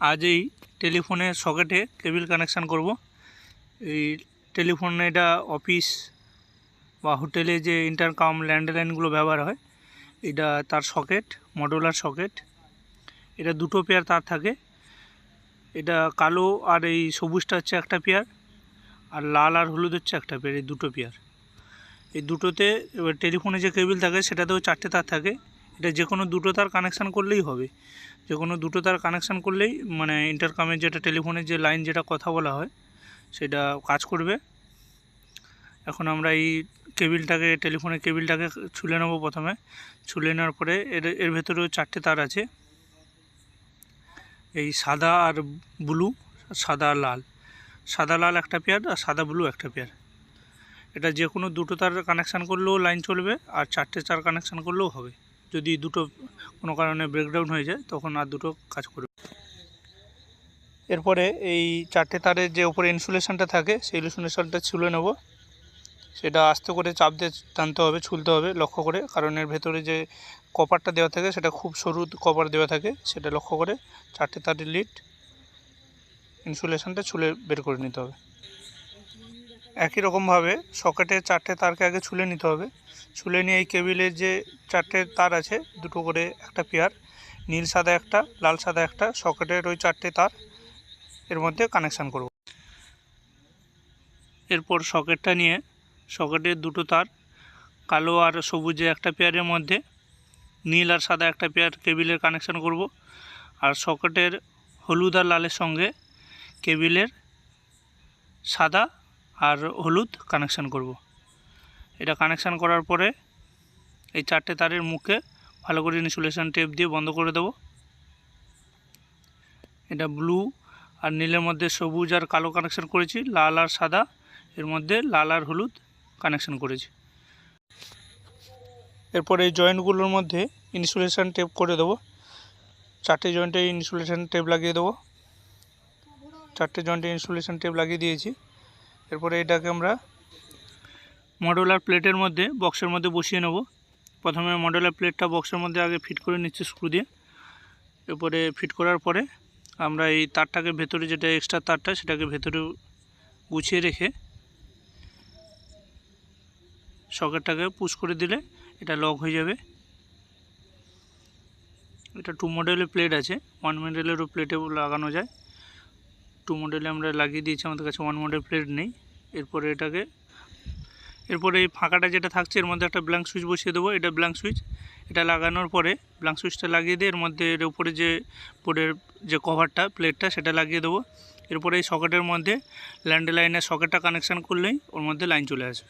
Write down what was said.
আজ এই টেলিফোনের সকেটে কেবিল কানেকশান করব। এই টেলিফোনে এটা অফিস বা হোটেলে যে ইন্টারকাম ল্যান্ডলাইনগুলো ব্যবহার হয়, এটা তার সকেট মডুলার সকেট, এটা দুটো পেয়ার তার থাকে। এটা কালো আর এই সবুজটা হচ্ছে একটা পেয়ার আর লাল আর হলুদ হচ্ছে একটা পেয়ার, এই দুটো পেয়ার। এই দুটোতে এবার টেলিফোনে যে কেবিল থাকে, সেটাতেও চারটে তার থাকে। এটা যে কোনো দুটো তার কানেকশান করলেই হবে। যে কোনো দুটো তার কানেকশান করলেই মানে ইন্টারকামের যেটা টেলিফোনের যে লাইন যেটা কথা বলা হয়, সেটা কাজ করবে। এখন আমরা এই কেবিলটাকে টেলিফোনের কেবিলটাকে ছুলে নেব প্রথমে। ছুলে নেওয়ার পরে এর এর ভেতরেও চারটে তার আছে। এই সাদা আর ব্লু সাদা আর লাল। সাদা লাল একটা পেয়ার আর সাদা ব্লু একটা পেয়ার এটা যে কোনো দুটো তার কানেকশান করলেও লাইন চলবে আর চারটে তার কানেকশান করলেও হবে। যদি দুটো কোনো কারণে ব্রেকডাউন হয়ে যায়, তখন আর দুটো কাজ করবে এরপরে এই চারটে তারের যে ওপরে ইনসুলেশনটা থাকে, সেই ইনসুলেশনটা ছুলে নেব। সেটা আস্তে করে চাপ দিয়ে টানতে হবে, ছুলতে হবে, লক্ষ্য করে। কারণ এর ভেতরে যে কপারটা দেওয়া থাকে, সেটা খুব সরু কপার দেওয়া থাকে, সেটা লক্ষ্য করে চারটে তারের লিড ইনসুলেশনটা ছুলে বের করে নিতে হবে। একই রকমভাবে সকেটে চারটে তারকে আগে ছুলে নিতে হবে। ছুলে নিয়ে এই কেবিলের যে চারটে তার আছে, দুটো করে একটা পেয়ার নীল সাদা একটা, লাল সাদা একটা সকেটের ওই চারটে তার এর মধ্যে কানেকশান করব। এরপর সকেটটা নিয়ে সকেটের দুটো তার, কালো আর সবুজে একটা পেয়ারের মধ্যে, নীল আর সাদা একটা পেয়ার কেবিলের কানেকশান করব। আর সকেটের হলুদ আর লালের সঙ্গে কেবিলের সাদা আর হলুদ কানেকশান করব। এটা কানেকশান করার পরে এই চারটে তারের মুখে ভালো করে ইনসুলেশন টেপ দিয়ে বন্ধ করে দেব। এটা ব্লু আর নীলের মধ্যে সবুজ আর কালো কানেকশান করেছি, লাল আর সাদা, এর মধ্যে লাল আর হলুদ কানেকশান করেছি। এরপর এই জয়েন্টগুলোর মধ্যে ইনসুলেশন টেপ করে দেবো। চারটে জয়েন্টে ইনসুলেশন টেপ লাগিয়ে দেবো। চারটে জয়েন্টে ইনসুলেশন টেপ লাগিয়ে দিয়েছি। এরপরে এটাকে আমরা মডুলার প্লেটের মধ্যে বক্সের মধ্যে বসিয়ে নেব। প্রথমে মডুলার প্লেটটা বক্সের মধ্যে আগে ফিট করে নিচ্ছি স্ক্রু দিয়ে। এরপরে ফিট করার পরে আমরা এই তারটাকে ভেতরে যেটা এক্সট্রা তারটা সেটাকে ভেতরে গুছিয়ে রেখে সকেটটাকে পুশ করে দিলে এটা লক হয়ে যাবে। এটা টু মডেলের প্লেট আছে ওয়ান মডেলেরও প্লেটে লাগানো যায়। টু মডেলে আমরা লাগিয়ে দিয়েছি, আমাদের কাছে ওয়ান মডেল প্লেট নেই। এরপরে এটাকে, এরপরে এই ফাঁকাটা যেটা থাকছে, এর মধ্যে একটা ব্ল্যাঙ্ক সুইচ বসিয়ে দেবো, এটা ব্ল্যাঙ্ক সুইচ এটা লাগানোর পরে ব্ল্যাঙ্ক সুইচটা লাগিয়ে দিয়ে এর মধ্যে, এর উপরে যে বোর্ডের যে কভারটা প্লেটটা সেটা লাগিয়ে দেবো। এরপরে এই সকেটের মধ্যে ল্যান্ডলাইনের সকেটটা কানেকশান করলেই ওর মধ্যে লাইন চলে আসবে।